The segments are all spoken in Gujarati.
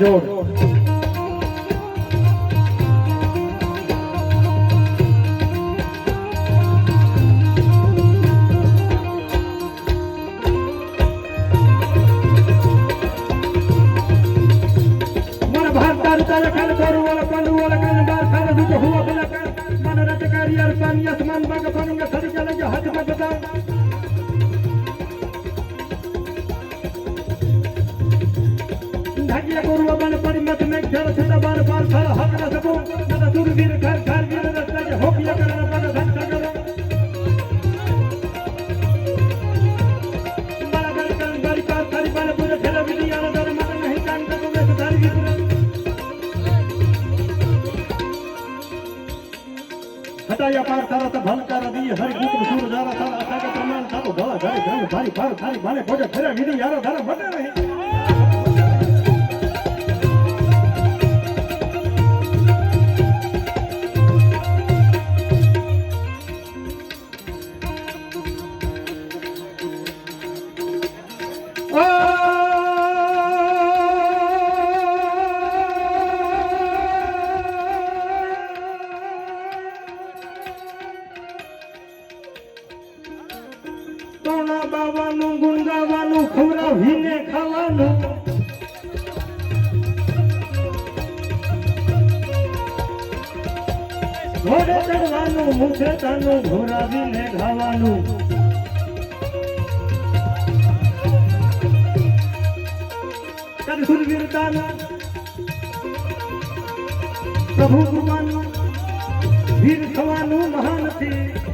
જોડ Yes, man, back upon your side, you like your heart, my ધાગ્યા ગુરુ મન પરિમત મેં જળ સદ બાર બાર ફળ હર ન સબુ મન સુરવીર ઘર ઘર વીર રત્ન જે હોપિયા કરણ પદ ધન કરણ મારા ગણ ગણ ગણ કાર તારી બળ પુર જલ વિદ્યા દર મન નહીં કાન કદુ મેં સુધારી વિપુર હટાયા પાર તારા તો ભલ કર દી હર ગુપ્ત ધારા મને નહીં ખાવાનું ઘોડે ચડવાનું મુખ્યતાનું તાનું ઘોરાવીને ખાવાનું સુરવીરતાના પ્રભુ ભગવાનનું વીર થવાનું મહાન નથી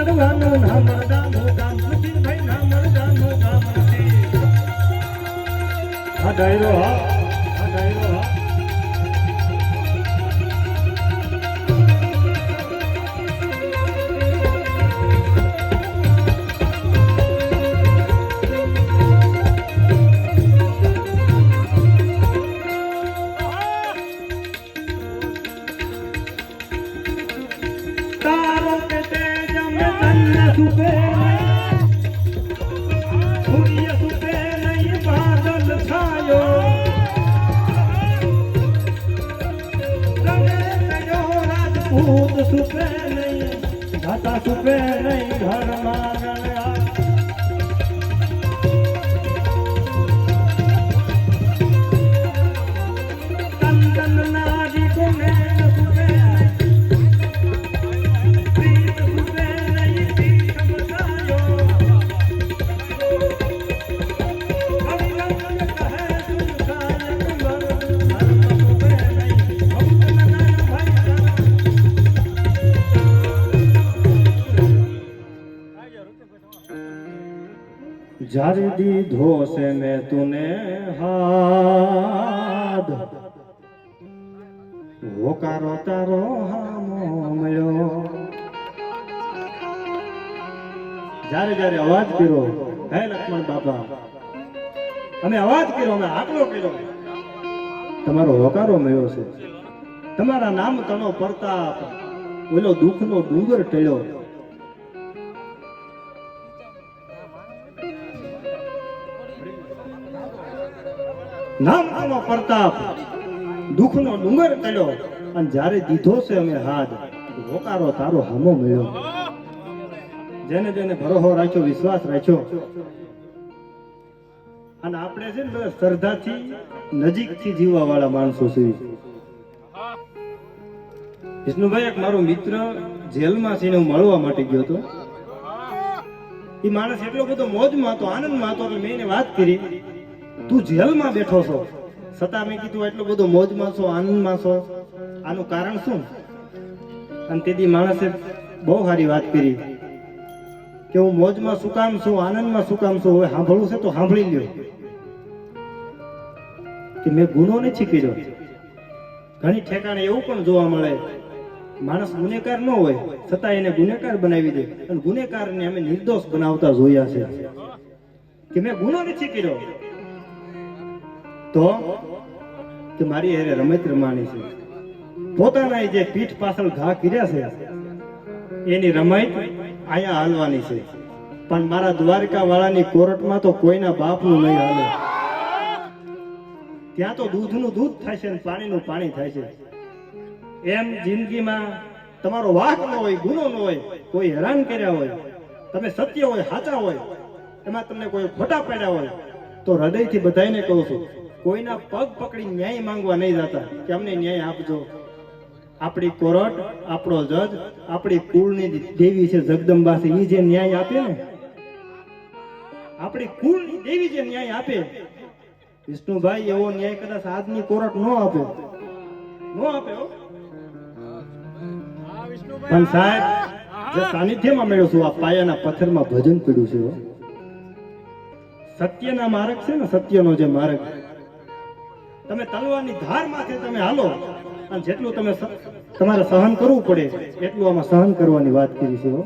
તડવાનું ના મરદાનું કામ સુધીર ભાઈ ના મરદાનું કામ નથી હા ડાયરો હા હા. સુપે નહીં ઘાતા સુપે નહીં ઘરમાં જારે દીધો છે મેં તુને હાદ. હોકારો તારો હામો મળ્યો. જ્યારે જ્યારે અવાજ કર્યો, હે લક્ષ્મણ બાપા અમે અવાજ કર્યો અમે આટલો કર્યો, તમારો હોકારો મળ્યો છે. તમારા નામ તણો પ્રતાપ, ઓલો દુઃખનો ડુંગર ટળ્યો. નામ તણો પ્રતાપ દુઃખનો ડુંગર ટળ્યો અને જ્યારે દીધો છે અમે હાથ હોકારો તારો હામો મળ્યો. જેને જેને ભરોહો રાખ્યો, વિશ્વાસ રાખ્યો. અને આપણે છે ને શ્રદ્ધાથી નજીકથી જીવવા વાળા માણસો છે. વિષ્ણુભાઈ, એક મારો મિત્ર જેલમાં છે ને હું મળવા માટે ગયો હતો. એ માણસ એટલો બધો મોજમાં હતો, આનંદમાં હતો કે મેં એને વાત કરી. તું જેલમાં બેઠો છો. છતાં મેં કીધું એટલો બધો મોજમાં છો, આનંદમાં છો. આનું કારણ શું? અને તેથી માણસે બહુ સારી વાત કરી કે હું મોજમાં શું કામ છું, આનંદમાં શું કામ છું, હવે સાંભળવું છે તો સાંભળી લ્યો. કે મેં ગુનો નથી કર્યો. ઘણી ઠેકાણે એવું પણ જોવા મળે, માણસ ગુનેગાર ન હોય, છતાં એને ગુનેગાર બનાવી દે. અને ગુનેગારને અમે નિર્દોષ બનાવતા જોયા છે. કે મેં ગુનો નથી કર્યો. તો કે મારી એને રમત રમાણી છે. પોતાના જે પીઠ પાછળ ઘા કર્યા છે, એની રમત અહીંયા હાલવાની છે. પણ મારા દ્વારકા વાળાની કોર્ટમાં તો કોઈના બાપનું નહીં હાલે. ત્યાં તો દૂધનું દૂધ થાય છે પાણીનું પાણી થાય છે. એમ જિંદગીમાં તમારો વાક ન હોય, ગુનો ન હોય, કોઈ હેરાન કર્યા હોય, તમે સત્ય હોય, સાચા હોય, એમાં તમને કોઈ ખોટા પડ્યા હોય, તો હૃદયથી બધાને કહું છું કોઈના પગ પકડી ન્યાય માંગવા નહીં જતા કે અમને ન્યાય આપજો? આપણી કોર્ટ, આપણો જજ, આપણી કુળની દેવી છે જગદંબા છે એ જે ન્યાય આપે ને? આપણી કુળની દેવી જે ન્યાય આપે? વિષ્ણુભાઈ એવો ન્યાય કદાચ આજની કોર્ટ નો આપે. ન આપે પણ સાહેબ, જે સાનિધ્યમાં મેળ્યો છું, આ પાયાના પથ્થરમાં ભજન પીડ્યું છે. સત્યના માર્ગ છે ને, સત્યનો જે માર્ગ. તમે તલવારની ધાર માથે તમે હાલો અને જેટલું તમે તમારે સહન કરવું પડે, એટલું આમાં સહન કરવાની વાત કરી છે હો.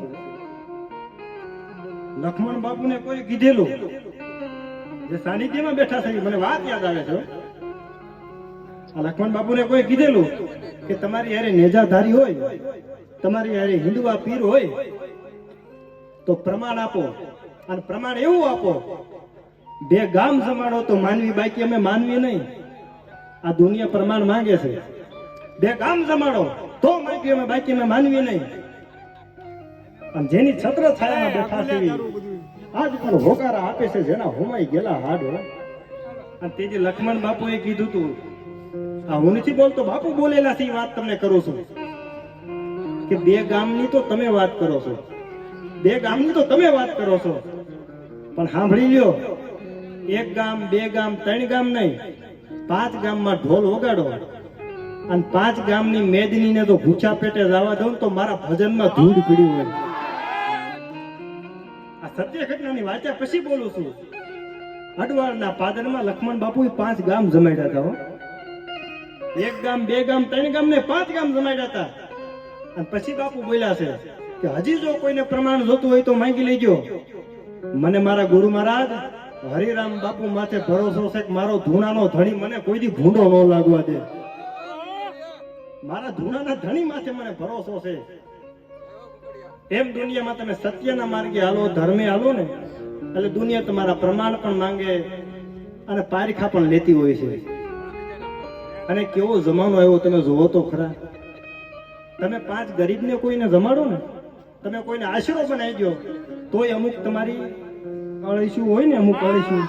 લક્ષ્મણ બાપુને કોઈ કીધેલું જે સાનિધ્યમાં બેઠા છે મને વાત યાદ આવે છે. આ લક્ષ્મણ બાપુને કોઈ કીધેલું કે તમારી યારે નેજાધારી હોય, તમારી યારે હિન્દુઆ પીર હોય, તો પ્રમાણ આપો અને પ્રમાણ એવું આપો, બે ગામ જમાડો તો માનવી બાકી અમે માનવી નહીં આ દુનિયા પ્રમાણ માંગે છે. બે ગામ જમાડો તો માનવી અમે બાકી અમે માનવી નહીં. અને જેની છત્ર છાયામાં બેઠા છે આજ પણ હોકારા આપે છે જેના હોમાઈ ગયેલા હાડ હોય અને તે જે લક્ષ્મણ બાપુએ કીધું તું આ હું નથી બોલતો બાપુ બોલેલા છે વાત તમને કરું છું. કે બે ગામની તો તમે વાત કરો છો. બે ગામની તો તમે વાત કરો છો. પણ સાંભળી લ્યો એક ગામ બે ગામ ત્રણ ગામ નહીં. પાંચ ગામમાં ઢોલ વગાડો અને પાંચ ગામની મેદનીને તો ભૂચા પેટે જવા દઉં તો મારા ભજનમાં ધૂળ પીડી હોય. આ સત્ય ઘટનાની વાંચ્યા પછી બોલું છું. અડવાળના પાદરમાં લક્ષ્મણ બાપુએ પાંચ ગામ જમાડ્યા હતા હો. એક ગામ, બે ગામ, ત્રણ ગામ ને પાંચ ગામ જમાડ્યા હતા. અને પછી બાપુ બોલ્યા છે કે હજી જો કોઈને પ્રમાણ જોતું હોય તો માંગી લેજો. મને મારા ગુરુ મહારાજ હરિરામ બાપુ માથે ભરોસો છે કે મારો ધૂણાનો ધણી મને કોઈ દી ભૂંડો ન લાગવા દે? મારા ધૂણાના ધણી માથે મને ભરોસો છે. એમ દુનિયામાં તમે સત્યના માર્ગે હાલો, ધર્મે હાલો ને, એટલે દુનિયા તમારા પ્રમાણ પણ માંગે અને પારખા પણ લેતી હોય છે. અને કેવો જમાનો આવ્યો તમે જોવો તો ખરા. તમે પાંચ ગરીબને કોઈને જમાડો ને, તમે કોઈને આશરો બનાવી દો તોય અમુક તમારી અળીશું હોય ને અમુક અળીશું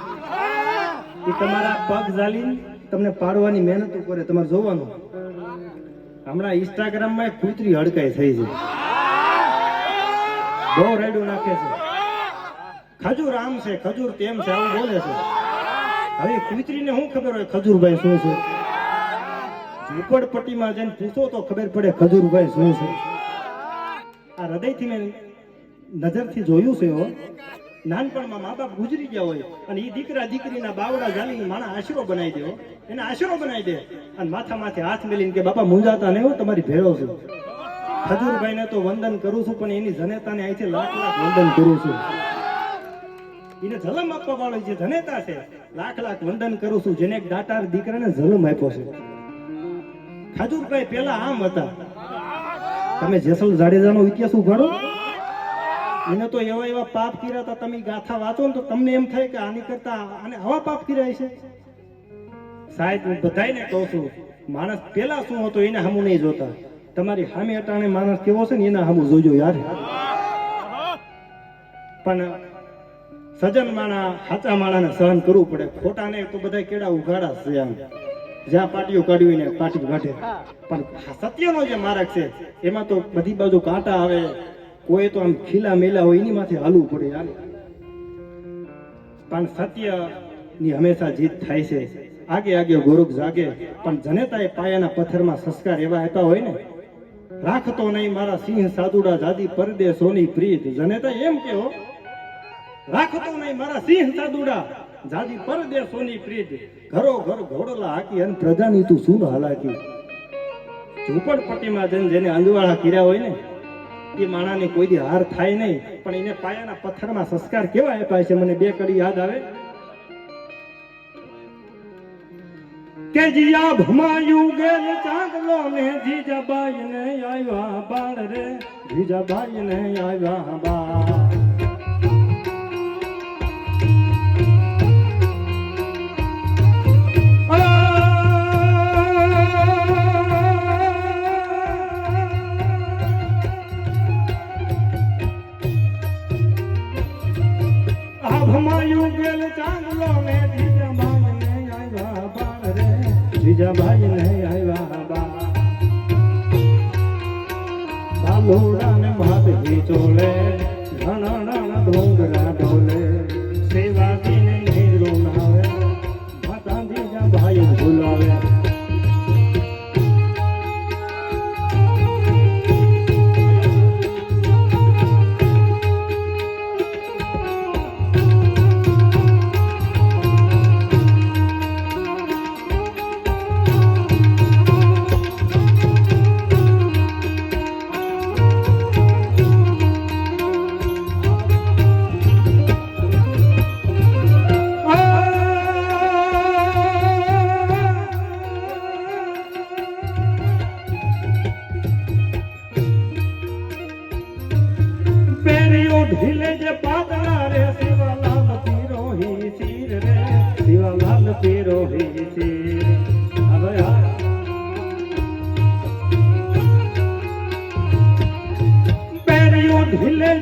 એ તમારા પગ ઝાલી તમને પાડવાની મહેનત કરે તમારે જોવાનું. હમણાં ઇન્સ્ટાગ્રામમાં એક કૂતરી હડકાઈ થઈ છે. બહુ રેડું નાખે છે. ખજૂર આમ છે, ખજૂર તેમ છે, આવું બોલે છે. હવે કૂતરીને શું ખબર હોય ખજૂરભાઈ શું છે? ઝૂંપડપટ્ટીમાં જઈને પૂછો તો ખબર પડે ખજૂરભાઈ શું છે. આ હૃદયથી મેં નજરથી જોયું છે નાનપણમાં મા બાપ ગુજરી ગયા હોય અને એ દીકરા દીકરીના બાવડા જાલી માણા આશરો બનાવી દેવો. એને આશરો બનાવી દે. અને માથા માથે હાથ મેલીને કે, બાપા મુંજાતા નહીં હો, તમારી ભેળો છું. ખજૂરભાઈને તો વંદન કરું છું, પણ એની જનેતાને અહીંથી લાખ લાખ વંદન કરું છું. એને જલમ આપવા વાળો જે જનેતા છે, લાખ લાખ વંદન કરું છું, જેને એક દાટાર દીકરાને જલમ આપ્યો છે. ખાજુરભાઈ પેલા આમ હતા. તમે જેસલ જાડેજાનો ઇતિહાસ ઉઘાડો એને તો એવા એવા પાપ કર્યા હતા, તમે ગાથા વાંચો ને તો તમને એમ થાય કે આની કરતા આને આવા પાપ કર્યા છે સાહેબ, હું બધાને કહું છું, માણસ પેલા શું હતો એને હમુ નહીં જોતા. તમારી હામે અટાણે માણસ કેવો છે ને એના સામું જોજો યાર. પણ સજન માણા, સાચા માણાને સહન કરવું પડે. ખોટાને તો બધા કેડા ઉઘાડા છે આમ. જ્યાં પાટીઓ કાઢવી ને પાટી કાઢે. પણ સત્યનો જે માર્ગ છે, એમાં તો બધી બાજુ કાંટા આવે કોઈ તો આમ ખીલા મેલા હોય, એની માથે હાલવું પડે યાર. પણ સત્યની હંમેશા જીત થાય છે. આગે આગે ગોરુક જાગે, પણ જનેતાએ પાયાના પથ્થરમાં સંસ્કાર એવા આપ્યા હોય ને, રાખતો નહીં મારા સિંહ સાદુડા જાદી પરદેશોની પ્રીત. જનેતા એમ કેવો રાખતો નહીં મારા સિંહ સાદુડા જાદી પરદેશોની પ્રીત. ઘરો ઘર ઘોડલા હાકી અને પ્રજાની તું શું હલાકી. ઝૂંપડપટ્ટીમાં જઈને જેને અંજવાળા કર્યા હોય ને એ માણાને કોઈ દી હાર થાય નહીં, પણ એને પાયાના પથ્થરમાં સંસ્કાર કેવા આપ્યા છે મને બે કડી યાદ આવે. કે જીયા ભમાયું ગેલ ચાંદલો ને જીજાબાઈ ને આવ્યા બાળ રે જીજાબાઈ ને આવ્યા બાળ. ચાંદલો ને જીજાબાઈ ને આવ્યા બા ભાત બાલુડા ને ભાભી ચોલે ઘણા ઘણા ડોંગરા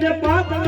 ઢીલે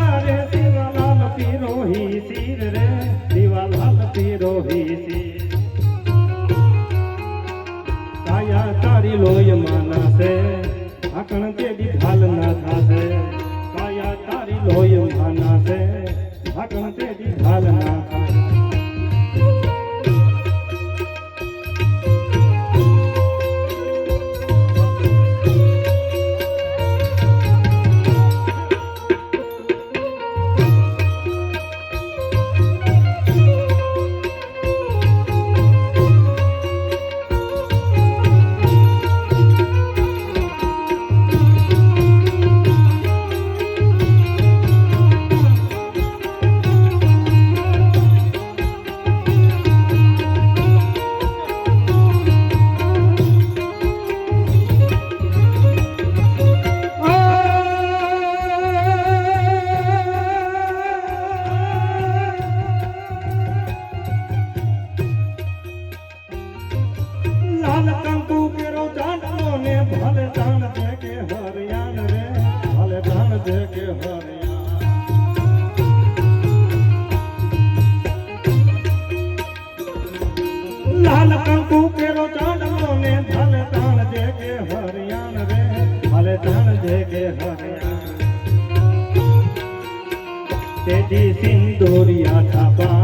તેજી સિંદુરિયા થાપા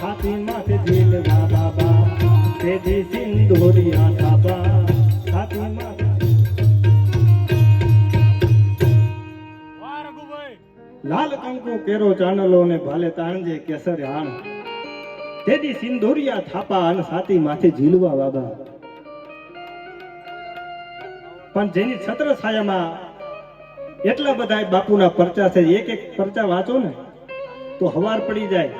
હાથી માથે દિલ બાબા લાલ કંકુ કેરો ચાંદલો ને ભાલે તાણજે કેસર હાણ તેથી સિંધુરિયા થાપા અને સાતી માથે ઝીલવા બાબા પણ જેની છત્ર છાયામાં એટલા બધા બાપુના પરચા છે એક એક પરચા વાંચો ને તો હવાર પડી જાય.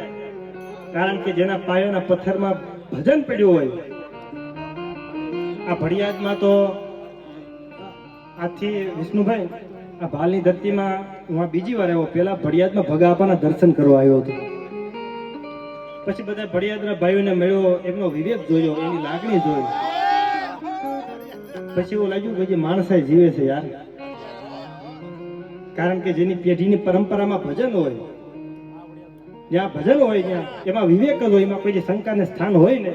કારણ કે જેના પાયાના પથ્થરમાં ભજન પડ્યું હોય આ ભડિયાદમાં તો આથી વિષ્ણુભાઈ, આ ભાલની ધરતીમાં હું બીજી વાર આવ્યો. પેલા ભડિયાદમાં ભગાપાના દર્શન કરવા આવ્યો હતો. પછી બધા ભડિયાદના ભાઈઓને મળ્યો, એમનો વિવેક જોયો એની લાગણી જોઈ. પછી એવું લાગ્યું કે જે માણસાઈ જીવે છે યાર. કારણ કે જેની પેઢીની પરંપરામાં ભજન હોય, જ્યાં ભજન હોય ત્યાં, એમાં વિવેક જ હોય, એમાં કોઈ શંકાને સ્થાન હોય ને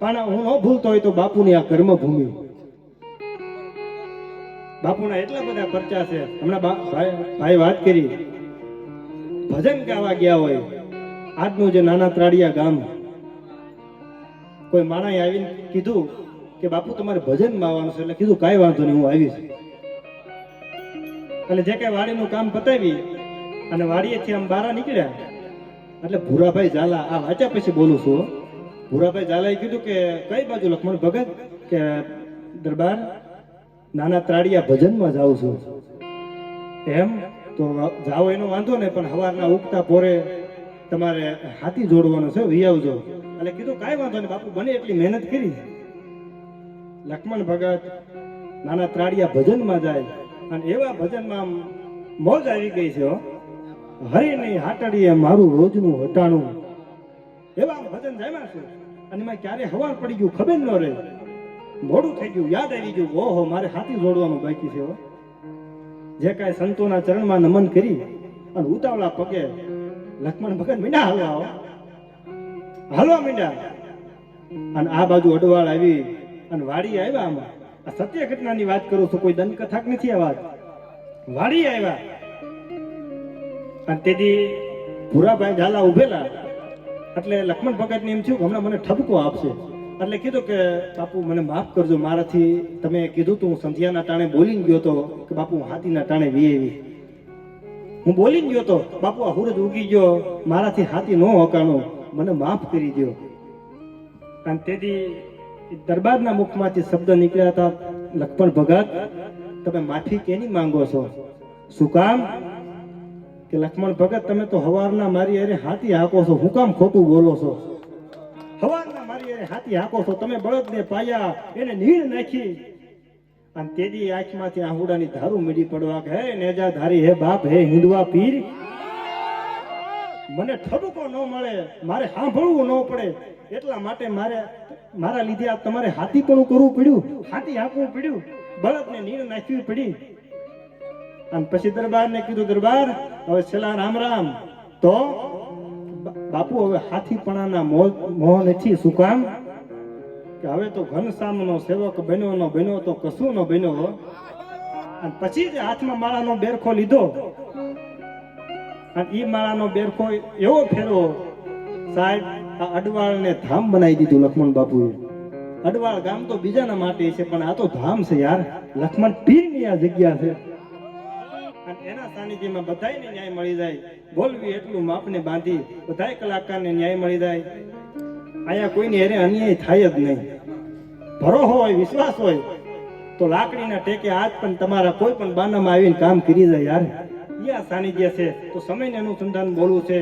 પણ હું ન ભૂલતો હોય તો બાપુની આ કર્મભૂમિ. બાપુના એટલા બધા પરચા છે. હમણાં ભાઈ વાત કરી. ભજન ગાવા ગયા હોય. આજનું જે નાના ત્રાડિયા ગામ. કોઈ માણાએ આવીને કીધું કે બાપુ તમારે ભજન આવવાનું છે એટલે કીધું કાંઈ વાંધો નહીં, હું આવીશ. એટલે જે કાંઈ વાડીનું કામ પતાવી અને વાડીએથી આમ બારા નીકળ્યા. એટલે ભૂરાભાઈ ઝાલા, આ વાંચ્યા પછી બોલું છું. ભૂરાભાઈ ઝાલાએ કીધું કે કઈ બાજુ લખમણ ભગત? કે દરબાર નાના ત્રાડિયા ભજનમાં જાઉં છું. એમ તો જાઓ એનો વાંધો ને પણ હવારના ઉગતા પોરે તમારે હાથી જોડવાનો છે વી આવજો. એટલે કીધું, કાંઈ વાંધો નહીં બાપુ, બને એટલી મહેનત કરી. લક્ષ્મણ ભગત નાના ત્રાડિયા ભજનમાં જાય, અને એવા ભજનમાં મોજ આવી ગઈ છે હો. નહીં હાટડીએ મારું રોજનું હટાણું એવા ભજન જામ્યા છું. અને એમાં ક્યારે હવાર પડી ગયું ખબર ન રહે. મોડું થઈ ગયું, યાદ આવી ગયું. ઓહો, મારે હાથી જોડવાનું બાકી છે જે કાંઈ સંતોના ચરણમાં નમન કરી અને ઉતાવળા પગે લક્ષ્મણ ભગત મીંડા હાલવા હલવા મીંડા. અને આ બાજુ અડવાળ આવી અને વાડી આવ્યા આમાં. આ સત્ય ઘટનાની વાત કરું છું, કોઈ દંત કથાક નથી આ વાત. વાડી આવ્યા. અને તેથી ભૂરાભાઈ ઝાલા ઉભેલા. એટલે લક્ષ્મણ ભગતને એમ થયું કે હમણાં મને ઠપકો આપશે. એટલે કીધું કે, બાપુ, મને માફ કરજો. મારાથી તમે કીધું તું સંધ્યાના ટાણે બોલીને ગયો તો કે, બાપુ હાથીના ટાણે વી હું બોલીને ગયો તો, બાપુ, આ હુરજ ઉગી ગયો. મારાથી હાથી ન હકાણો. મને માફ કરી દો અને તેથી દરબારના મુખમાંથી શબ્દ નીકળ્યા હતા, લક્ષ્મણ ભગત, તમે માફી કેની માંગો છો? શું કામ? કે લક્ષ્મણ ભગત, તમે તો હવારના મારી અરે હાથી હાકો છો. હું કામ ખોટું બોલો છો? હવારના મારી અરે હાથી હાકો છો. તમે બળદને પાયા, એને નીણ નાખી. અને તેદી આંખમાંથી આહુડાની ધારું મીડી પડવા કે હે નેજા ધારી હે બાપ, હે હિંદવા પીર. મને ઠબકો ન મળે, મારે સાંભળવું ન પડે. એટલા માટે મારે, મારા લીધે આ તમારે હાથી પણ કરવું પડ્યું. હાથી હાંકવું પડ્યું. બળદને નીણ નાખવી પડી. અને પછી દરબારને કીધું, દરબાર હવે છેલ્લા રામ રામ. તો બાપુ હવે હાથીપણાના મોહ નથી, શું કામ? કે હવે તો ઘનશ્યામનો સેવક બન્યો, નો બન્યો તો કશું નો બન્યો. અને પછી જ હાથમાં માળાનો બેરખો લીધો. અને ઈ માળાનો બેરખો એવો ફેરવો. સાહેબ, આ અડવાળને ધામ બનાવી દીધું લક્ષ્મણ બાપુએ. અડવાળ ગામ તો બીજાના માટે છે, પણ આ તો ધામ છે યાર. લક્ષ્મણ પીરની આ જગ્યા છે. અને એના સાનિધ્યમાં બધાને ન્યાય મળી જાય. બોલવી એટલું માપને બાંધી બધાય કલાકારને ન્યાય મળી જાય. અહીંયા કોઈને હેરે અન્યાય થાય જ નહીં. ભરો હોય, વિશ્વાસ હોય, તો લાકડીના ટેકે આજ પણ તમારા કોઈ પણ બાનામાં આવીને કામ કરી જાય યાર. આ સાનિધ્ય છે, તો સમયને અનુસંધાન બોલવું છે.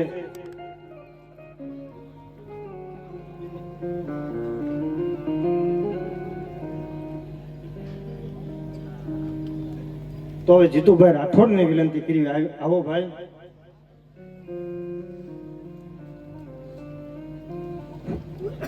તો હવે જીતુભાઈ રાઠોડને વિનંતી કરી આવ- આવો ભાઈ.